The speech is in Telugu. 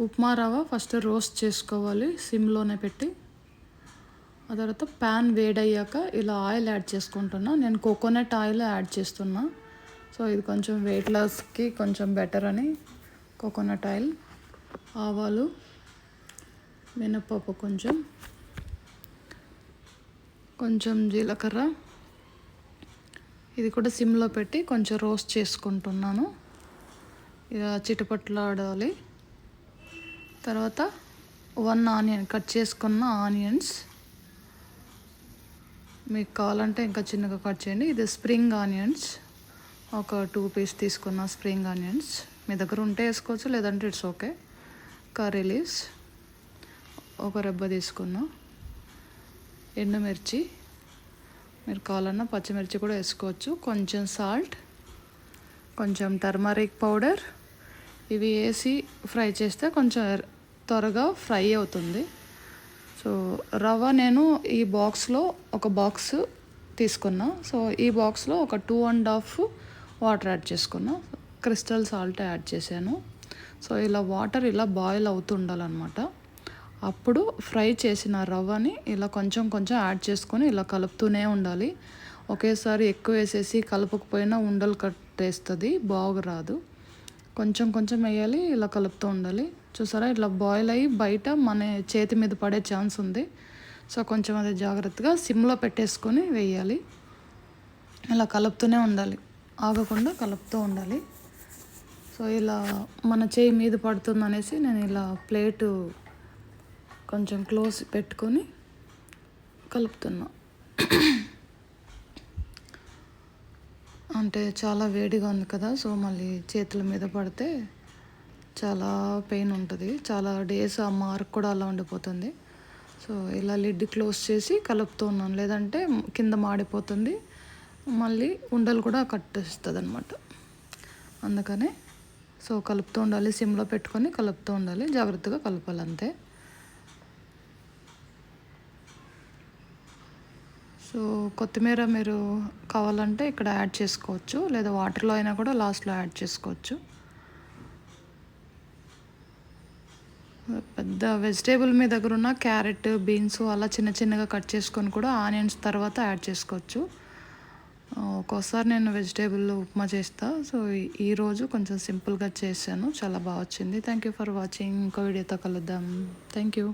ఉప్మా రవ్వ ఫస్ట్ రోస్ట్ చేసుకోవాలి సిమ్లోనే పెట్టి. ఆ తర్వాత ప్యాన్ వేడయ్యాక ఇలా ఆయిల్ యాడ్ చేసుకుంటున్నా. నేను కోకోనట్ ఆయిల్ యాడ్ చేస్తున్నా. సో ఇది కొంచెం వెయిట్ లాస్కి కొంచెం బెటర్ అని. కోకోనట్ ఆయిల్ ఆవాలు మినపప్పు కొంచెం కొంచెం జీలకర్ర. ఇది కూడా సిమ్లో పెట్టి కొంచెం రోస్ట్ చేసుకుంటున్నాను. ఇక చిటపట్లాడాలి. తర్వాత వన్ ఆనియన్ కట్ చేసుకున్న ఆనియన్స్ మీకు కావాలంటే ఇంకా చిన్నగా కట్ చేయండి. ఇది స్ప్రింగ్ ఆనియన్స్ ఒక టూ పీస్ తీసుకున్న స్ప్రింగ్ ఆనియన్స్ మీ దగ్గర ఉంటే వేసుకోవచ్చు లేదంటే ఇట్స్ ఓకే కర్రీ లీవ్స్ ఒక రెబ్బ తీసుకున్నా ఎండుమిర్చి. మీరు కావాలన్నా పచ్చిమిర్చి కూడా వేసుకోవచ్చు. కొంచెం సాల్ట్ కొంచెం టర్మరిక్ పౌడర్ ఇవి వేసి ఫ్రై చేస్తే కొంచెం త్వరగా ఫ్రై అవుతుంది. సో రవ్వ నేను ఈ బాక్స్లో ఒక బాక్స్ తీసుకున్నా. సో ఈ బాక్స్లో ఒక two and half water add చేసుకున్నా. క్రిస్టల్ సాల్ట్ యాడ్ చేశాను. సో ఇలా వాటర్ ఇలా బాయిల్ అవుతుండాలన్నమాట. అప్పుడు ఫ్రై చేసిన రవ్వని ఇలా కొంచెం కొంచెం యాడ్ చేసుకొని ఇలా కలుపుతూనే ఉండాలి. ఒకేసారి ఎక్కువ వేసేసి కలపకపోయినా ఉండలు కట్టేస్తుంది బాగురాదు. కొంచెం కొంచెం వేయాలి ఇలా కలుపుతూ ఉండాలి. చూసారా ఇట్లా బాయిల్ అయ్యి బయట మన చేతి మీద పడే ఛాన్స్ ఉంది. సో కొంచెం అది జాగ్రత్తగా సిమ్లో పెట్టేసుకొని వేయాలి. ఇలా కలుపుతూనే ఉండాలి. ఆగకుండా కలుపుతూ ఉండాలి. సో ఇలా మన చేయి మీద పడుతుంది అనేసి నేను ఇలా ప్లేటు కొంచెం క్లోజ్ పెట్టుకొని కలుపుతున్నా. అంటే చాలా వేడిగా ఉంది కదా సో మళ్ళీ చేతుల మీద పడితే చాలా పెయిన్ ఉంటుంది. చాలా డేస్ ఆ మార్క్ కూడా అలా ఉండిపోతుంది. సో ఇలా లిడ్ క్లోజ్ చేసి కలుపుతూ ఉన్నాను. లేదంటే కింద మాడిపోతుంది. మళ్ళీ ఉండలు కూడా కట్టేస్తుంది అనమాట అందుకనే సో కలుపుతూ ఉండాలి సిమ్లో పెట్టుకొని కలుపుతూ ఉండాలి. జాగ్రత్తగా కలపాలి అంతే సో కొత్తిమీర మీరు కావాలంటే ఇక్కడ యాడ్ చేసుకోవచ్చు. లేదా వాటర్లో అయినా కూడా లాస్ట్లో యాడ్ చేసుకోవచ్చు. పెద్ద వెజిటేబుల్ మీ దగ్గర ఉన్న క్యారెట్ బీన్స్ అలా చిన్న చిన్నగా కట్ చేసుకొని కూడా ఆనియన్స్ తర్వాత యాడ్ చేసుకోవచ్చు. ఒక్కోసారి నేను వెజిటేబుల్ ఉప్మా చేస్తా. సో ఈరోజు కొంచెం సింపుల్గా చేశాను. చాలా బాగా వచ్చింది. Thank you for watching. ఇంకో వీడియోతో కలుద్దాం. Thank you.